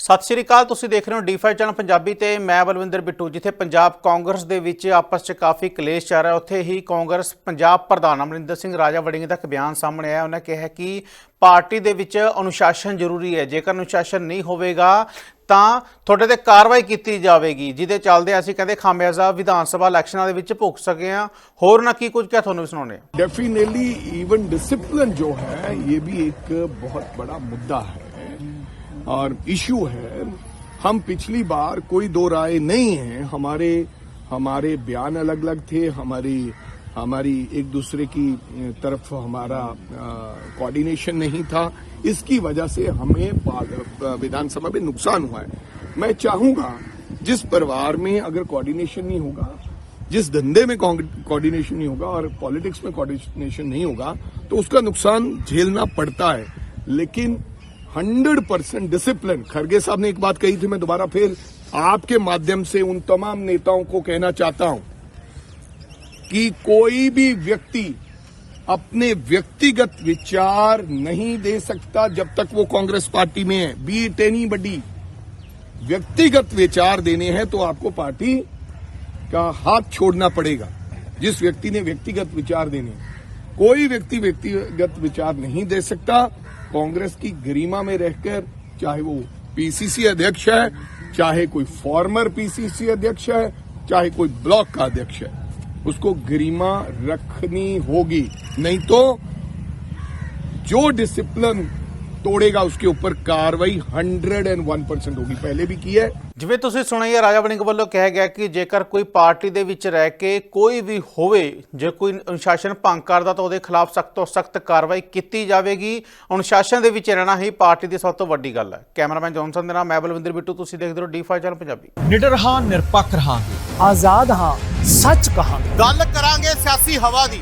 ਸਤਿ ਸ਼੍ਰੀ ਅਕਾਲ, ਤੁਸੀਂ ਦੇਖ ਰਹੇ ਹੋ ਡੀ5 ਚੈਨਲ ਪੰਜਾਬੀ ਤੇ ਮੈਂ ਬਲਵਿੰਦਰ ਬਿੱਟੂ, ਜਿੱਥੇ ਪੰਜਾਬ ਕਾਂਗਰਸ ਦੇ ਵਿੱਚ ਆਪਸ 'ਚ ਕਾਫੀ ਕਲੇਸ਼ ਚੱਲ ਰਿਹਾ। ਉੱਥੇ ਹੀ ਕਾਂਗਰਸ ਪੰਜਾਬ ਪ੍ਰਧਾਨ ਅਮਰਿੰਦਰ ਸਿੰਘ ਰਾਜਾ ਵੜਿੰਗ ਦਾ ਇੱਕ ਬਿਆਨ ਸਾਹਮਣੇ ਆਇਆ। ਉਹਨਾਂ ਕਿਹਾ ਕਿ ਪਾਰਟੀ ਦੇ ਵਿੱਚ ਅਨੁਸ਼ਾਸਨ ਜ਼ਰੂਰੀ ਹੈ। ਜੇਕਰ ਅਨੁਸ਼ਾਸਨ ਨਹੀਂ ਹੋਵੇਗਾ, ਤਾਂ ਤੁਹਾਡੇ ਤੇ ਕਾਰਵਾਈ ਕੀਤੀ ਜਾਵੇਗੀ, ਜਿਹਦੇ ਚੱਲਦੇ ਅਸੀਂ ਕਹਿੰਦੇ ਖਾਮਿਆਜ਼ਾ ਵਿਧਾਨ ਸਭਾ ਇਲੈਕਸ਼ਨਾਂ ਦੇ ਵਿੱਚ ਭੁਗਤ ਸਕੇ ਆ ਹੋਰ ਨਾ ਕੀ ਕੁਝ ਕਿਹਾ ਤੁਹਾਨੂੰ ਸੁਣਾਉਣੇ ਡੈਫੀਨੇਟਲੀ ਈਵਨ ਡਿਸਪਲਿਨ ਜੋ ਹੈ, ਇਹ ਵੀ ਇੱਕ ਬਹੁਤ ਬੜਾ ਮੁੱਦਾ ਹੈ। और इश्यू है, हम पिछली बार कोई दो राय नहीं है। हमारे हमारे बयान अलग अलग थे, हमारी हमारी एक दूसरे की तरफ़ हमारा कोऑर्डिनेशन नहीं था। इसकी वजह से हमें विधानसभा में नुकसान हुआ है। मैं चाहूँगा, जिस परिवार में अगर कोऑर्डिनेशन नहीं होगा, जिस धंधे में कोऑर्डिनेशन नहीं होगा और पॉलिटिक्स में कोऑर्डिनेशन नहीं होगा तो उसका नुकसान झेलना पड़ता है। लेकिन 100 परसेंट डिसिप्लिन। खड़गे साहब ने एक बात कही थी, मैं दोबारा फिर आपके माध्यम से उन तमाम नेताओं को कहना चाहता हूँ कि कोई भी व्यक्ति अपने व्यक्तिगत विचार नहीं दे सकता जब तक वो कांग्रेस पार्टी में है। बी इट एनी बडी, व्यक्तिगत विचार देने हैं तो आपको पार्टी का हाथ छोड़ना पड़ेगा। जिस व्यक्ति ने व्यक्तिगत विचार देने कोई व्यक्ति व्यक्तिगत विचार नहीं दे सकता। कांग्रेस की गरिमा में रहकर, चाहे वो पीसीसी अध्यक्ष है, चाहे कोई फॉर्मर पीसीसी अध्यक्ष है, चाहे कोई ब्लॉक का अध्यक्ष है, उसको गरिमा रखनी होगी। नहीं तो जो डिसिप्लिन तोड़ेगा उसके ऊपर कार्रवाई 101 परसेंट होगी पहले भी की है ਜਿਵੇਂ ਤੁਸੀਂ ਸੁਣਿਆ ਹੀ ਹੈ, ਰਾਜਾ ਵੜਿੰਗ ਵੱਲੋਂ ਕਿਹਾ ਗਿਆ ਕਿ ਜੇਕਰ ਕੋਈ ਪਾਰਟੀ ਦੇ ਵਿੱਚ ਰਹਿ ਕੇ ਕੋਈ ਵੀ ਹੋਵੇ ਜੇ ਕੋਈ ਅਨੁਸ਼ਾਸਨ ਭੰਗ ਕਰਦਾ ਤਾਂ ਉਹਦੇ ਖਿਲਾਫ ਸਖਤ ਤੋਂ ਸਖਤ ਕਾਰਵਾਈ ਕੀਤੀ ਜਾਵੇਗੀ ਅਨੁਸ਼ਾਸਨ ਦੇ ਵਿੱਚ ਰਹਿਣਾ ਹੀ ਪਾਰਟੀ ਦੀ ਸਭ ਤੋਂ ਵੱਡੀ ਗੱਲ ਹੈ ਕੈਮਰਾਮੈਨ ਜੌਨਸਨ ਦੇ ਨਾਲ ਮੈਂ ਬਲਵਿੰਦਰ ਬਿੱਟੂ ਤੁਸੀਂ ਦੇਖਦੇ ਹੋ ਡੀ5 ਚੈਨਲ ਪੰਜਾਬੀ ਨਿਡਰ ਹਾਂ ਨਿਰਪੱਖ ਰਹਾਂਗੇ ਆਜ਼ਾਦ ਹਾਂ ਸੱਚ ਕਹਾਂਗੇ ਗੱਲ ਕਰਾਂਗੇ ਸਿਆਸੀ ਹਵਾ ਦੀ